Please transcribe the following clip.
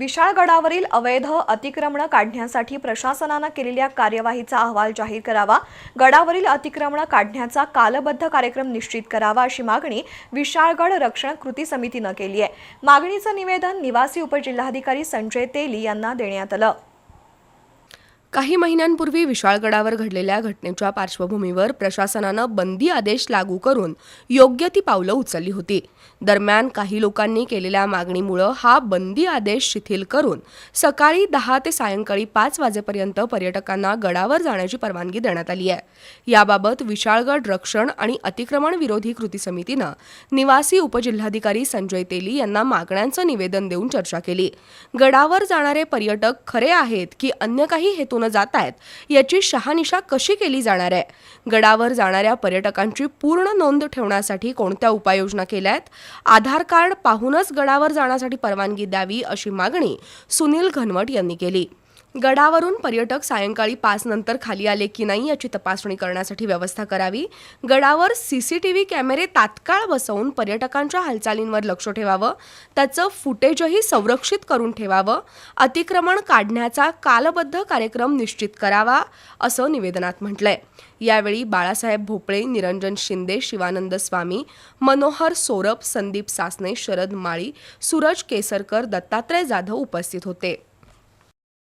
विशाळगडावरील अवैध अतिक्रमणं काढण्यासाठी प्रशासनानं केलेल्या कार्यवाहीचा अहवाल जाहीर करावा गडावरील अतिक्रमणं काढण्याचा कालबद्ध कार्यक्रम निश्चित करावा अशी मागणी विशाळगड रक्षण कृती समितीनं केली आहे. मागणीचं निवेदन निवासी उपजिल्हाधिकारी संजय तेली यांना देण्यात आलं. काही महिन्यांपूर्वी विशाळगडावर घडलेल्या घटनेच्या पार्श्वभूमीवर प्रशासनानं बंदी आदेश लागू करून योग्य ती पावलं उचलली होती. दरम्यान काही लोकांनी केलेल्या मागणीमुळं हा बंदी आदेश शिथिल करून सकाळी दहा ते सायंकाळी पाच वाजेपर्यंत पर्यटकांना गडावर जाण्याची परवानगी देण्यात आली आहे. याबाबत विशाळगड रक्षण आणि अतिक्रमण विरोधी कृती समितीनं निवासी उपजिल्हाधिकारी संजय तेली यांना मागण्यांचं निवेदन देऊन चर्चा केली. गडावर जाणारे पर्यटक खरे आहेत की अन्य काही हेतू हेतून जात आहेत. याची शहानिशा कशी केली जाणार आहे? गडावर जाणाऱ्या पर्यटकांची पूर्ण नोंद ठेवण्यासाठी कोणत्या उपाययोजना केल्या आहेत? आधार कार्ड पाहूनच गडावर जाण्यासाठी परवानगी द्यावी अशी मागणी सुनील घनवट यांनी केली. गडावरून पर्यटक सायंकाळी पाच नंतर खाली आले की नाही याची तपासणी करण्यासाठी व्यवस्था करावी. गडावर सीसीटीव्ही कॅमेरे तात्काळ बसवून पर्यटकांच्या हालचालींवर लक्ष ठेवावं. त्याचं फुटेजही संरक्षित करून ठेवावं. अतिक्रमण काढण्याचा कालबद्ध कार्यक्रम निश्चित करावा असं निवेदनात म्हटलंय. यावेळी बाळासाहेब भोपळे निरंजन शिंदे शिवानंद स्वामी मनोहर सोरप संदीप सासने शरद माळी सूरज केसरकर दत्तात्रय जाधव उपस्थित होते.